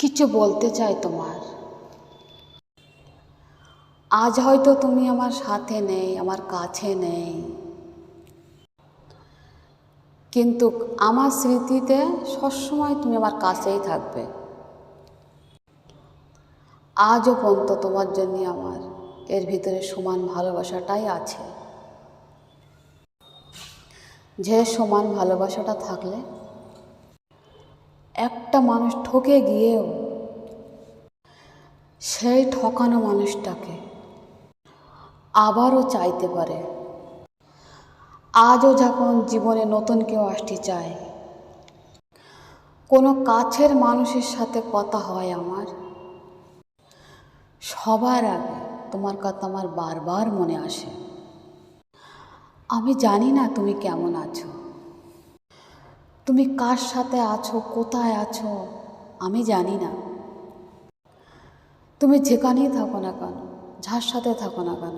কিছু বলতে চাই তোমার। আজ হয়তো তুমি আমার সাথে নেই, আমার কাছে নেই। কিন্তু আমার স্মৃতিতে সবসময় তুমি আমার কাছেই থাকবে। আজও পর্যন্ত তোমার জন্য আমার এর ভিতরে সমান ভালোবাসাটাই আছে। যে সমান ভালোবাসাটা থাকলে একটা মানুষ ঠকে গিয়েও সেই ঠকানো মানুষটাকে আবারও চাইতে পারে। আজও যখন জীবনে নতুন কেউ আসতে চায়, কোনো কাছের মানুষের সাথে কথা হয় আমার। সবার আগে তোমার কথা আমার বারবার মনে আসে। আমি জানি না তুমি কেমন আছো। তুমি কার সাথে আছো, কোথায় আছো, আমি জানি না। তুমি যেখানেই থাকো না কেন, যার সাথে থাকো না কেন,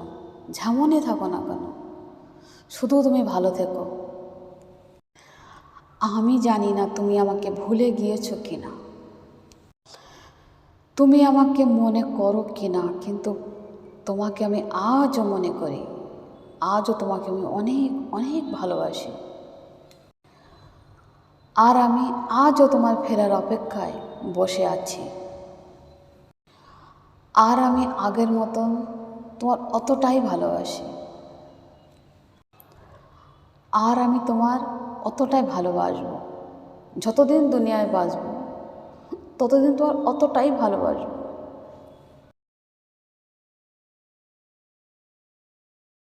যেমনই থাকো না কেন, শুধু তুমি ভালো থেকো। আমি জানি না তুমি আমাকে ভুলে গিয়েছো কি না তুমি আমাকে মনে করো কি না কিন্তু তোমাকে আমি আজও মনে করি, আজও তোমাকে আমি অনেক অনেক ভালোবাসি। আর আমি আজও তোমার ফেরার অপেক্ষায় বসে আছি। আর আমি আগের মতন তোমার অতটাই ভালোবাসি। আর আমি তোমার অতটাই ভালোবাসবো। যতদিন দুনিয়ায় বাঁচব, ততদিন তোমার অতটাই ভালোবাসবো।